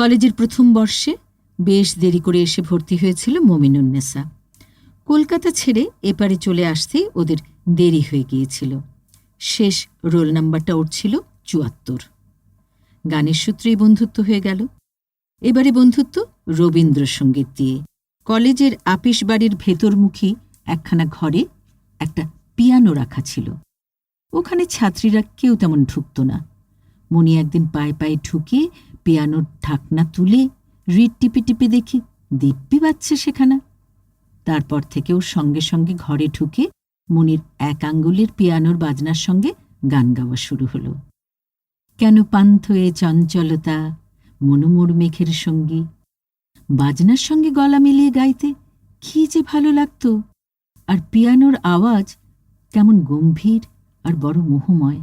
কলেজের প্রথম বর্ষে বেশ দেরি করে এসে ভর্তি হয়েছিল মমিনুন্নেসা কলকাতা ছেড়ে এপারে চলে আসতেই ওদের দেরি হয়ে গিয়েছিল। শেষ রোল নাম্বারটা ওর ছিল চুয়াত্তর। গানের সূত্রেই বন্ধুত্ব হয়ে গেল। এবারে বন্ধুত্ব রবীন্দ্রসঙ্গীত দিয়ে। কলেজের আপিস বাড়ির ভেতরমুখী একখানা ঘরে একটা পিয়ানো রাখা ছিল। ওখানে ছাত্রীরা কেউ তেমন ঢুকত না। মনি একদিন পায়ে পায়ে ঢুকে পিয়ানোর ঢাকনা তুলে রিড টিপে টিপে দেখি দিব্যি বাজছে সেখানা। তারপর থেকেও সঙ্গে সঙ্গে ঘরে ঢুকে মনির এক আঙ্গুলের পিয়ানোর বাজনার সঙ্গে গান গাওয়া শুরু হলো। কেন পান্থ এ চঞ্চলতা, মনোমোর মেঘের সঙ্গী? বাজনার সঙ্গে গলা মিলিয়ে গাইতে কি যে ভালো লাগত। আর পিয়ানোর আওয়াজ কেমন গম্ভীর আর বড় মোহময়।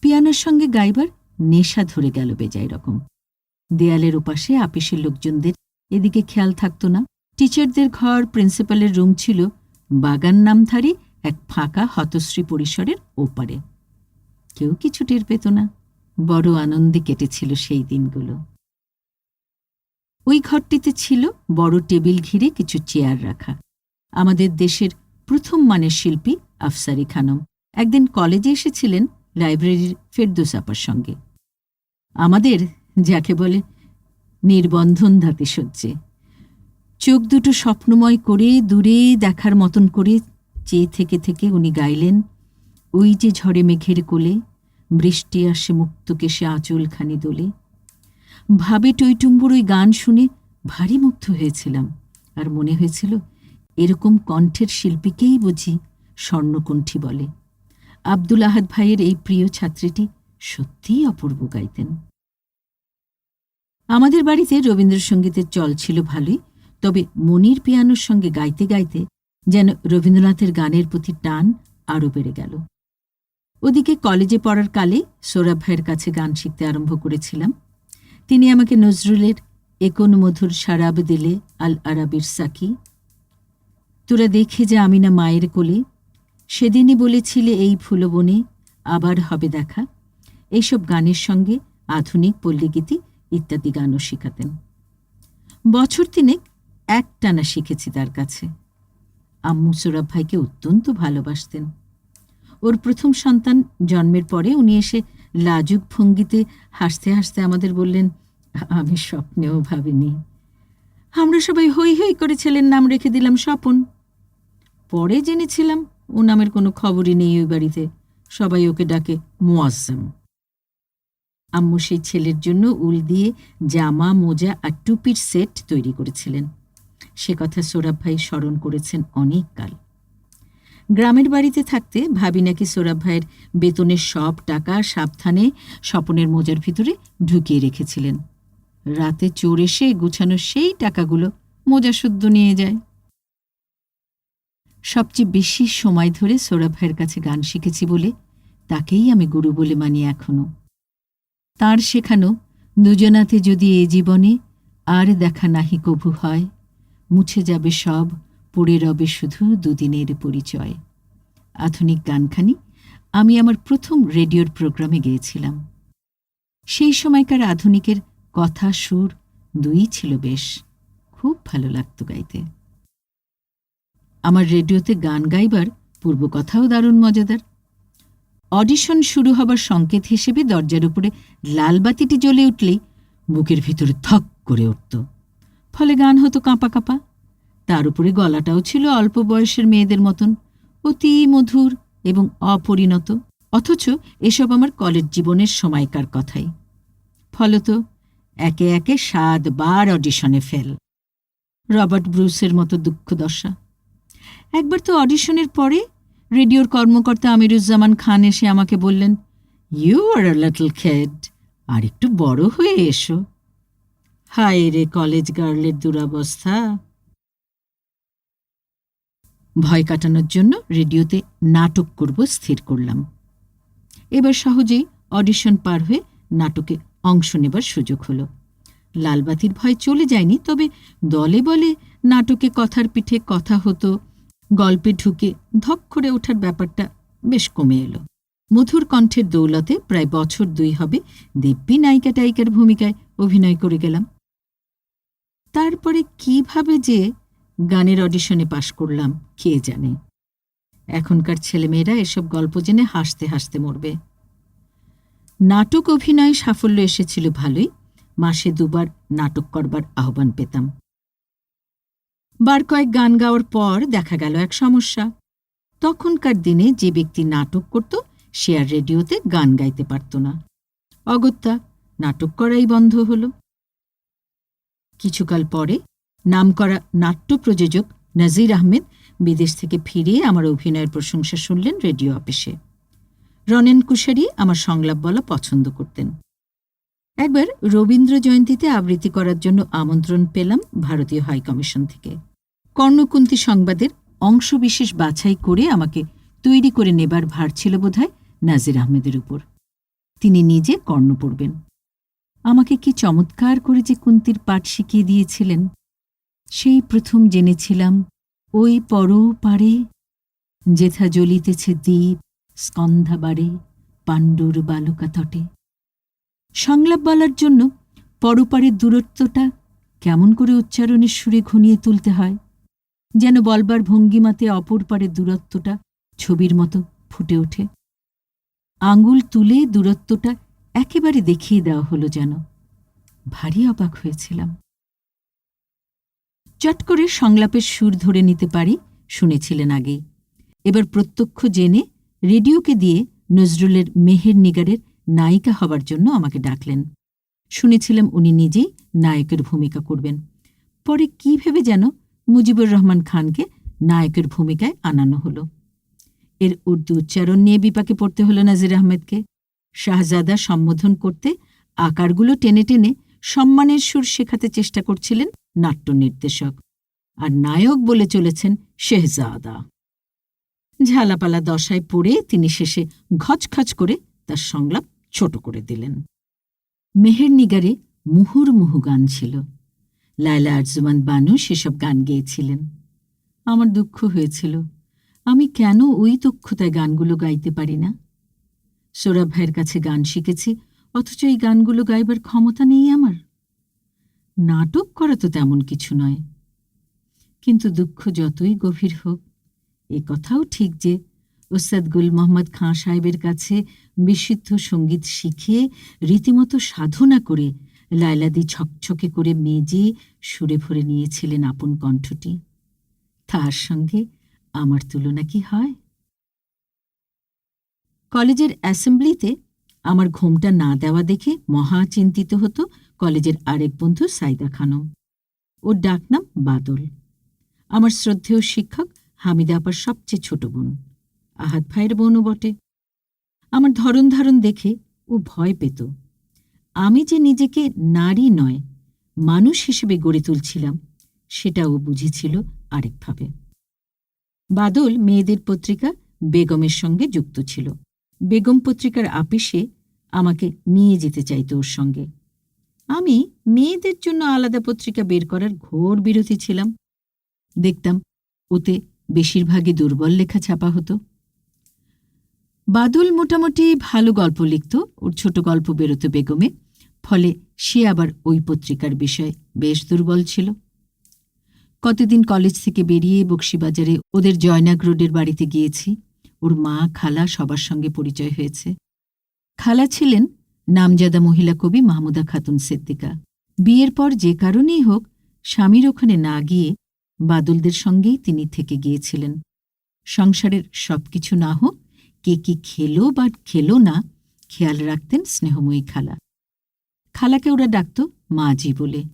পিয়ানোর সঙ্গে গাইবার নেশা ধরে গেল বেজায় রকম। দেয়ালের ওপাশে আপিসের লোকজনদের এদিকে খেয়াল থাকত না। টিচারদের ঘর, প্রিন্সিপালের রুম ছিল বাগান নামধারী এক ফাঁকা হতশ্রী পরিসরের ওপারে। কেউ কিছু টের পেত না। বড় আনন্দে কেটেছিল সেই দিনগুলো। ওই ঘরটিতে ছিল বড় টেবিল ঘিরে কিছু চেয়ার রাখা। আমাদের দেশের প্রথম মানের শিল্পী আফসারি খানম। একদিন কলেজে এসেছিলেন লাইব্রেরির ফেরদোস আপার সঙ্গে। আমাদের, যাকে বলে নির্বন্ধন ধাতে সহ্যে চোখ দুটো স্বপ্নময় করে দূরে দেখার মতন করে চেয়ে থেকে থেকে উনি গাইলেন, ওই যে ঝড়ে মেঘের কোলে, বৃষ্টি আসে মুক্ত কেশে আঁচলখানি দোলে। ভাবে টৈটুম্বুর ওই গান শুনে ভারী মুগ্ধ হয়েছিলাম, আর মনে হয়েছিল এরকম কণ্ঠের শিল্পীকেই বুঝি স্বর্ণকণ্ঠী বলে। আব্দুল আহাদ ভাইয়ের এই প্রিয় ছাত্রীটি সত্যিই অপূর্ব গাইতেন। আমাদের বাড়িতে রবীন্দ্রসঙ্গীতের চল ছিল ভালোই, তবে মনির পিয়ানোর সঙ্গে গাইতে গাইতে যেন রবীন্দ্রনাথের গানের প্রতি টান আরও বেড়ে গেল। ওদিকে কলেজে পড়ার কালে সৌরভ ভাইয়ের কাছে গান শিখতে আরম্ভ করেছিলাম। তিনি আমাকে নজরুলের একন মধুর সারাব দিলে আল আরাবির সাকি তোরা দেখে যে আমি না মায়ের কোলে সেদিনই বলেছিলে এই ফুলবনে আবার হবে দেখা এইসব গানের সঙ্গে আধুনিক পল্লীগীতি ইত্যাদি গানও শেখাতেন। বছর তিনেক একটানা শিখেছি তার কাছে। আম্মু সৌরভ ভাইকে অত্যন্ত ভালোবাসতেন। ওর প্রথম সন্তান জন্মের পরে উনি এসে লাজুক ভঙ্গিতে হাসতে হাসতে আমাদের বললেন, আমি স্বপ্নেও ভাবিনি। আমরা সবাই হই হই করে ছেলের নাম রেখে দিলাম স্বপন। পরে জেনেছিলাম ও নামের কোনো খবরই নেই ওই বাড়িতে। সবাই ওকে ডাকে মোয়াজ্জম। আম্মু সেই ছেলের জন্য উল দিয়ে জামা, মোজা আর টুপির সেট তৈরি করেছিলেন। সে কথা সৌরভ ভাই স্মরণ করেছেন অনেক কাল। গ্রামের বাড়িতে থাকতে ভাবি নাকি সৌরভ ভাইয়ের বেতনের সব টাকা সাবধানে স্বপনের মোজার ভিতরে ঢুকিয়ে রেখেছিলেন। রাতে চোর এসে গুছানো সেই টাকাগুলো মোজা শুদ্ধ নিয়ে যায়। সবচেয়ে বেশি সময় ধরে সৌরভ ভাইয়ের কাছে গান শিখেছি বলে তাকেই আমি গুরু বলে মানি এখনও। তার শেখানো দুজনাতে যদি এ জীবনে আর দেখা নাহি কভু হয়, মুছে যাবে সব, পড়ে রবে শুধু দুদিনের পরিচয়। আধুনিক গানখানি, আমি আমার প্রথম রেডিওর প্রোগ্রামে গিয়েছিলাম। সেই সময়কার আধুনিকের কথা সুর দুই ছিল বেশ, খুব ভালো লাগত গাইতে। আমার রেডিওতে গান গাইবার পূর্বকথাও দারুণ মজাদার অডিশন শুরু হবার সংকেত হিসেবে দরজার উপরে লালবাতিটি জ্বলে উঠলেই বুকের ভিতরে থক করে উঠত। ফলে গান হতো কাঁপা কাঁপা। তার উপরে গলাটাও ছিল অল্প বয়সের মেয়েদের মতন, অতি মধুর এবং অপরিণত। অথচ এসব আমার কলেজ জীবনের সময়কার কথাই। ফলত একে একে সাতবার অডিশনে ফেল। রবার্ট ব্রুসের মতো দুঃখদশা একবার তো অডিশনের পরে রেডিওর কর্মকর্তা আমিরুজ্জামান খান এসে আমাকে বললেন ইউ আর আ লিটল খেড আর একটু বড় হয়ে এসো। হায় রে কলেজ গার্লের দুরবস্থা। ভয় কাটানোর জন্য রেডিওতে নাটক করব স্থির করলাম। এবার সহজেই অডিশন পার হয়ে নাটকে অংশ নেবার সুযোগ হলো। লালবাতির ভয় চলে যায়নি, তবে দলে বলে নাটকে কথার পিঠে কথা হতো গল্পে ঢুকে ধক করে ওঠার ব্যাপারটা বেশ কমে এলো। মধুর কণ্ঠের দৌলতে প্রায় বছর দুই হবে দিব্যি নায়িকা টাইকার ভূমিকায় অভিনয় করে গেলাম। তারপরে কীভাবে যে গানের অডিশনে পাশ করলাম, কে জানে? এখনকার ছেলেমেয়েরা এসব গল্প জেনে হাসতে হাসতে মরবে। নাটক অভিনয়ে সাফল্য এসেছিল ভালোই। মাসে দুবার নাটক করবার আহ্বান পেতাম। বার কয়েক গান গাওয়ার পর দেখা গেল এক সমস্যা। তখনকার দিনে যে ব্যক্তি নাটক করত, সে আর রেডিওতে গান গাইতে পারত না। অগত্যা, নাটক করাই বন্ধ হল। কিছুকাল পরে নামকরা নাট্য প্রযোজক নাজির আহমেদ বিদেশ থেকে ফিরে আমার অভিনয়ের প্রশংসা শুনলেন রেডিও অফিসে। রনেন কুশারি আমার সংলাপ বলা পছন্দ করতেন। একবার রবীন্দ্র জয়ন্তীতে আবৃত্তি করার জন্য আমন্ত্রণ পেলাম ভারতীয় হাইকমিশন থেকে। কর্ণকুন্তি সংবাদের অংশবিশেষ বাছাই করে আমাকে তৈরি করে নেবার ভার ছিল বোধহয় নাজির আহমেদের উপর। তিনি নিজে কর্ণ পড়বেন আমাকে কি চমৎকার করে যে কুন্তির পাঠ শিখিয়ে দিয়েছিলেন, সেই প্রথম জেনেছিলাম ওই পর পারে যেথা জ্বলিতেছে দ্বীপ, স্কন্ধাবারে, পাণ্ডুর বালুকা তটে সংলাপ বলার জন্য পরপারের দূরত্বটা কেমন করে উচ্চারণের সুরে ঘনিয়ে তুলতে হয়? যেন বলবার ভঙ্গিমাতে অপর পারের দূরত্বটা ছবির মতো ফুটে ওঠে। আঙুল তুলে দূরত্বটা একেবারে দেখিয়ে দেওয়া হলো যেন। ভারী অবাক হয়েছিলাম। চট করে সংলাপের সুর ধরে নিতে পারি শুনেছিলেন আগেই। এবার প্রত্যক্ষ জেনে রেডিওকে দিয়ে নজরুলের মেহের নিগারের নায়িকা হবার জন্য আমাকে ডাকলেন। শুনেছিলাম উনি নিজেই নায়কের ভূমিকা করবেন। পরে কি ভেবে যেন মুজিবুর রহমান খানকে নায়কের ভূমিকায় আনানো হলো। এর উর্দু উচ্চারণ নিয়ে বিপাকে পড়তে হলো নাজির আহমেদকে। শাহজাদা সম্বোধন করতে আকারগুলো টেনে টেনে সম্মানের সুর শেখাতে চেষ্টা করছিলেন নাট্য নির্দেশক আর নায়ক বলে চলেছেন শেহজাদা। ঝালাপালা দশায় পড়ে তিনি শেষে ঘচখচ করে তার সংলাপ ছোট করে দিলেন। মেহের নিগারে মুহুর্মুহু গান ছিল। লায়লা আরজুমান বানু সেসব গান গেয়েছিলেন। আমার দুঃখ হয়েছিল। আমি কেন ওই দক্ষতায় গানগুলো গাইতে পারি না? সোরাব ভাইয়ের কাছে গান শিখেছি, অথচ এই গানগুলো গাইবার ক্ষমতা নেই আমার। নাটক করা তো তেমন কিছু নয়। কিন্তু দুঃখ যতই গভীর হোক, এ কথাও ঠিক যে ওস্তাদ গুল মোহাম্মদ খাঁ সাহেবের কাছে বিশুদ্ধ সংগীত শিখে রীতিমতো সাধনা করে লায়লাদি ছকছকে করে মেজে সুরে ভরে নিয়েছিলেন আপন কণ্ঠটি। তার সঙ্গে আমার তুলনা কি হয়? কলেজের অ্যাসেম্বলিতে আমার ঘুমটা না দেওয়া দেখে মহা চিন্তিত হতো কলেজের আরেক বন্ধু সাইদা খানম। ওর ডাকনাম বাদল। আমার শ্রদ্ধেয় শিক্ষক হামিদা আপার সবচেয়ে ছোট বোন। আহাত ভাইয়ের বোনও বটে। আমার ধরন ধারণ দেখে ও ভয় পেত। আমি যে নিজেকে নারী নয়, মানুষ হিসেবে গড়ে তুলছিলাম, সেটাও বুঝেছিল আরেকভাবে বাদল মেয়েদের পত্রিকা বেগমের সঙ্গে যুক্ত ছিল। বেগম পত্রিকার আপিসে আমাকে নিয়ে যেতে চাইত ওর সঙ্গে। আমি মেয়েদের জন্য আলাদা পত্রিকা বের করার ঘোর বিরোধী ছিলাম। দেখতাম ওতে বেশিরভাগই দুর্বল লেখা ছাপা হতো। বাদল মোটামুটি ভালো গল্প লিখত, ওর ছোট গল্প বেরোতো বেগমে, ফলে সে আবার ওই পত্রিকার বিষয়ে বেশ দুর্বল ছিল। কতদিন কলেজ থেকে বেরিয়ে বক্সিবাজারে ওদের জয়নাগ রোডের বাড়িতে গিয়েছি, ওর মা খালা সবার সঙ্গে পরিচয় হয়েছে। খালা ছিলেন নামজাদা মহিলা কবি মাহমুদা খাতুন সিদ্দিকা। বিয়ের পর যে কারণেই হোক, স্বামীর ওখানে না গিয়ে বাদলদের সঙ্গেই তিনি থেকে গিয়েছিলেন। সংসারের সবকিছু না হোক কে কি খেলো বা খেলো না, খেয়াল রাখতেন স্নেহময়ী খালা। খালাকে ওরা ডাকত মাজি বলে।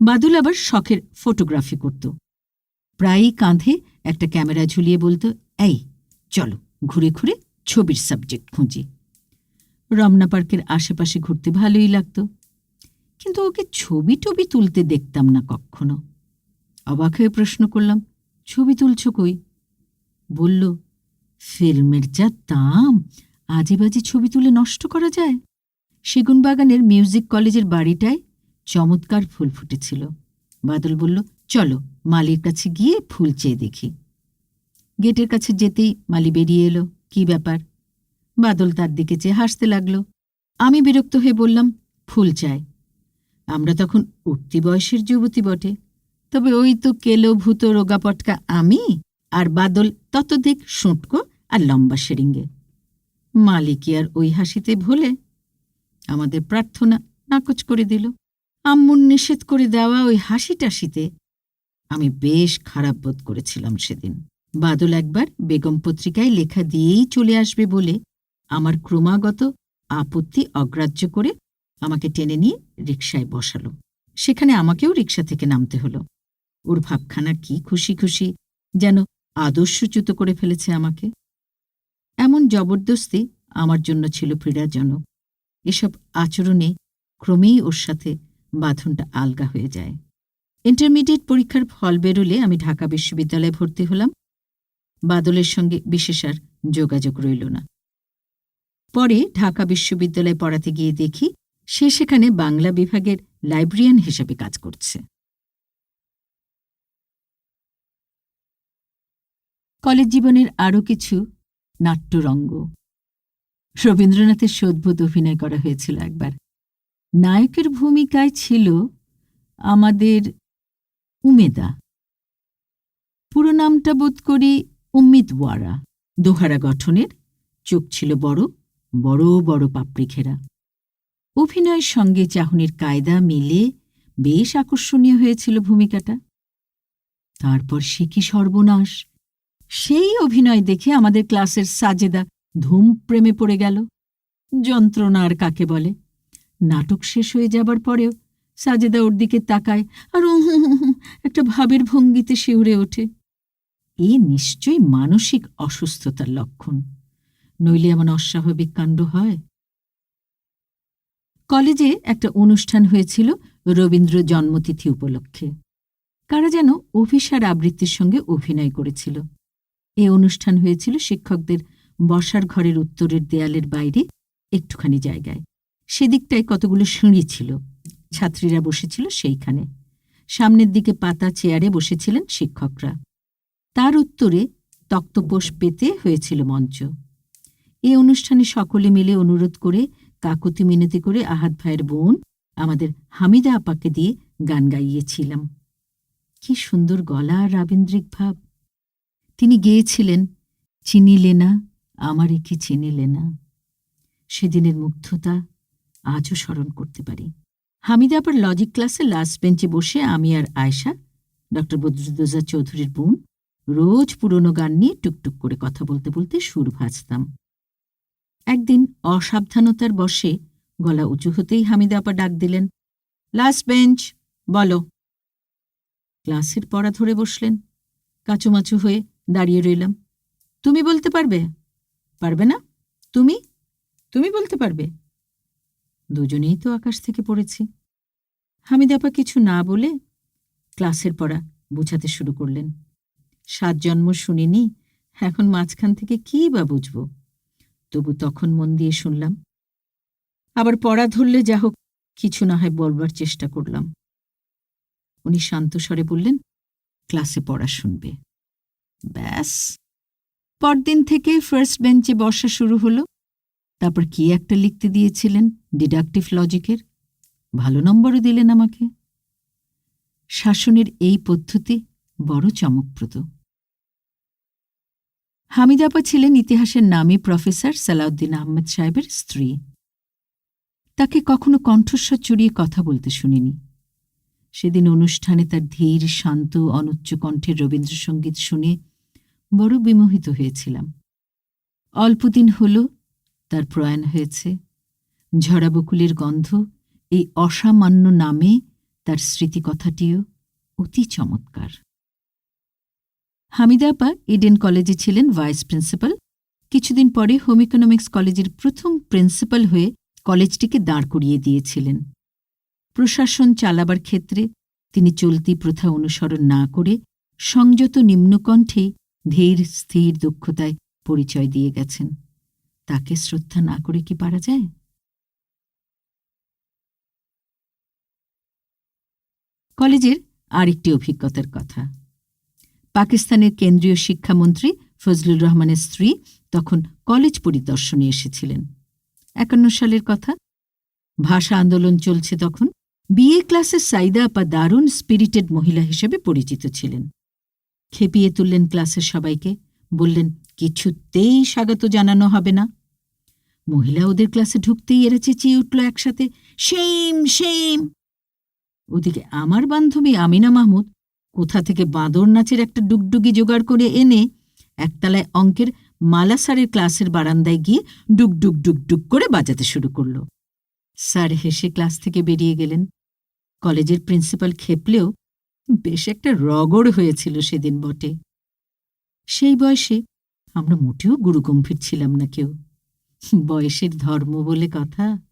বাদুল আবার শখের ফটোগ্রাফি করত। প্রায়ই কাঁধে একটা ক্যামেরা ঝুলিয়ে বলতো, এই, চলো ঘুরে ঘুরে ছবির সাবজেক্ট খুঁজি। রমনা পার্কের আশেপাশে ঘুরতে ভালোই লাগত। কিন্তু ওকে ছবি টবি তুলতে দেখতাম না কখনো। অবাক হয়ে প্রশ্ন করলাম, ছবি তুলছ কই? বলল ফিল্মের যা দাম, আজে বাজে ছবি তুলে নষ্ট করা যায়। সেগুনবাগানের মিউজিক কলেজের বাড়িটায় চমৎকার ফুল ফুটেছিল। বাদল বলল, চলো, মালির কাছে গিয়ে ফুল চেয়ে দেখি। গেটের কাছে যেতেই মালি বেরিয়ে এলো। কি ব্যাপার? বাদল তার দিকে চেয়ে হাসতে লাগল। আমি বিরক্ত হয়ে বললাম, ফুল চাই। আমরা তখন উঠতি বয়সের যুবতী বটে। তবে ওই তো কেলো ভূত রোগাপটকা আমি আর বাদল ততদিক সুঁটকো আর লম্বা সেরিঙ্গে মালিকি আর ওই হাসিতে ভোলে আমাদের প্রার্থনা নাকচ করে দিল। আম্মুর নিষেধ করে দেওয়া ওই হাসি টাসিতে আমি বেশ খারাপ বোধ করেছিলাম সেদিন। বাদল একবার বেগম পত্রিকায় লেখা দিয়েই চলে আসবে বলে আমার ক্রমাগত আপত্তি অগ্রাহ্য করে আমাকে টেনে নিয়ে রিকশায় বসালো। সেখানে আমাকেও রিকশা থেকে নামতে হলো। ওর ভাবখানা কি খুশি খুশি যেন আদর্শচ্যুত করে ফেলেছে আমাকে। এমন জবরদস্তি আমার জন্য ছিল পীড়াজনক। এসব আচরণে ক্রমেই ওর সাথে বাঁধনটা আলগা হয়ে যায়। ইন্টারমিডিয়েট পরীক্ষার ফল বেরোলে আমি ঢাকা বিশ্ববিদ্যালয়ে ভর্তি হলাম। বাদলের সঙ্গে বিশেষ আর যোগাযোগ রইল না। পরে ঢাকা বিশ্ববিদ্যালয়ে পড়াতে গিয়ে দেখি সে সেখানে বাংলা বিভাগের লাইব্রেরিয়ান হিসেবে কাজ করছে। কলেজ জীবনের আরও কিছু নাট্যরঙ্গ। রবীন্দ্রনাথের শোধবোধ অভিনয় করা হয়েছিল একবার। নায়কের ভূমিকায় ছিল আমাদের উমেদা। পুরো নামটা বোধ করি উম্মিদ ওয়ারা দোহারা গঠনের চোখ ছিল বড় বড় বড় পাপড়ি ঘেরা অভিনয়ের সঙ্গে চাহনির কায়দা মিলে বেশ আকর্ষণীয় হয়েছিল ভূমিকাটা। তারপর সে কি সর্বনাশ? সেই অভিনয় দেখে আমাদের ক্লাসের সাজেদা ধুম প্রেমে পড়ে গেল। যন্ত্রণা আর কাকে বলে? নাটক শেষ হয়ে যাবার পরেও সাজেদা ওর দিকে তাকায় আর একটা ভাবের ভঙ্গিতে শিউরে ওঠে। এ নিশ্চয়ই মানসিক অসুস্থতার লক্ষণ। নইলে এমন অস্বাভাবিক কাণ্ড হয়? কলেজে একটা অনুষ্ঠান হয়েছিল রবীন্দ্র জন্মতিথি উপলক্ষে। কারা যেন অভিসার আবৃত্তির সঙ্গে অভিনয় করেছিল। এ অনুষ্ঠান হয়েছিল শিক্ষকদের বসার ঘরের উত্তরের দেয়ালের বাইরে, একটুখানি জায়গায়। সেদিকটায় কতগুলো সিঁড়ি ছিল। ছাত্রীরা বসেছিল সেইখানে। সামনের দিকে পাতা চেয়ারে বসেছিলেন শিক্ষকরা। তার উত্তরে তক্তপোষ পেতে হয়েছিল মঞ্চ। এ অনুষ্ঠানে সকলে মিলে অনুরোধ করে, কাকুতি মিনতি করে আহাত ভাইয়ের বোন, আমাদের হামিদা আপাকে দিয়ে গান গাইয়েছিলাম। কি সুন্দর গলা আর রাবীন্দ্রিক ভাব। তিনি গেয়েছিলেন, চিনিলে না, আমার কি চিনিলে না? সেদিনের মুগ্ধতা আজও স্মরণ করতে পারি। হামিদা আবার লজিক ক্লাসে লাস্ট বেঞ্চে বসে আমি আর আয়শা, ডক্টর বদরুদ্দোজা চৌধুরীর বোন, রোজ পুরনো গান নিয়ে টুকটুক করে কথা বলতে বলতে সুর ভাজতাম। একদিন অসাবধানতার বশে গলা উঁচু হতেই হামিদা আপা ডাক দিলেন, লাস্ট বেঞ্চ, বলো। ক্লাসের পড়া ধরে বসলেন, কাচুমাচু হয়ে দাঁড়িয়ে রইলাম। তুমি বলতে পারবে? পারবে না? তুমি? তুমি বলতে পারবে? দুজনেই তো আকাশ থেকে পড়েছি। হামিদাপা কিছু না বলে ক্লাসের পড়া বুঝাতে শুরু করলেন। সাত জন্ম শুনিনি, এখন মাঝখান থেকে কি বা বুঝব? তবু তখন মন দিয়ে শুনলাম। আবার পড়া ধরলে যা হোক, কিছু না হয় বলবার চেষ্টা করলাম। উনি শান্ত স্বরে বললেন, ক্লাসে পড়া শুনবে। ব্যাস। পরদিন থেকে ফার্স্ট বেঞ্চে বসা শুরু হলো। তারপর কি একটা লিখতে দিয়েছিলেন ডিডাকটিভ লজিকের ভালো নম্বরও দিলেন আমাকে। শাসনের এই পদ্ধতি বড় চমকপ্রদ। হামিদাপা ছিলেন ইতিহাসের নামী প্রফেসর সালাউদ্দিন আহমেদ সাহেবের স্ত্রী। তাকে কখনো কণ্ঠস্বর চুরিয়ে কথা বলতে শুনিনি। সেদিন অনুষ্ঠানে তার ধীর, শান্ত, অনুচ্চ কণ্ঠের রবীন্দ্রসঙ্গীত শুনে বড় বিমোহিত হয়েছিলাম। অল্পদিন হল, তার প্রয়াণ হয়েছে। ঝরা বকুলের গন্ধ, এই অসামান্য নামে তার স্মৃতিকথাটিও অতি চমৎকার। হামিদাপা ইডেন কলেজে ছিলেন ভাইস প্রিন্সিপাল। কিছুদিন পরে হোম ইকোনমিক্স কলেজের প্রথম প্রিন্সিপাল হয়ে কলেজটিকে দাঁড় করিয়ে দিয়েছিলেন। প্রশাসন চালাবার ক্ষেত্রে তিনি চলতি প্রথা অনুসরণ না করে সংযত নিম্নকণ্ঠে ধীর, স্থির দক্ষতায় পরিচয় দিয়ে গেছেন। তাকে শ্রদ্ধা না করে কি পারা যায়? কলেজের আরেকটি অভিজ্ঞতার কথা। পাকিস্তানের কেন্দ্রীয় শিক্ষামন্ত্রী ফজলুর রহমানের স্ত্রী তখন কলেজ পরিদর্শনে এসেছিলেন। একান্ন সালের কথা। ভাষা আন্দোলন চলছে তখন। বিএ ক্লাসের সাইদা আপা দারুণ স্পিরিটেড মহিলা হিসেবে পরিচিত ছিলেন। খেপিয়ে তুললেন ক্লাসের সবাইকে। বললেন, কিছুতেই স্বাগত জানানো হবে না। মহিলা ওদের ক্লাসে ঢুকতেই এরা চেঁচিয়ে উঠল একসাথে, সেম সেম। ওদিকে আমার বান্ধবী আমিনা মাহমুদ কোথা থেকে বাঁদর নাচের একটা ডুগডুগি জোগাড় করে এনে একতলায় অঙ্কের মালা স্যারের ক্লাসের বারান্দায় গিয়ে ডুগ ডুগ ডুগ ডুগ করে বাজাতে শুরু করল। স্যার হেসে ক্লাস থেকে বেরিয়ে গেলেন। কলেজের প্রিন্সিপাল খেপলেও বেশ একটা রগড় হয়েছিল সেদিন বটে। সেই বয়সে আমরা মোটেও গুরুগম্ভীর ছিলাম না কেউ। বয়সের ধর্ম বলে কথা।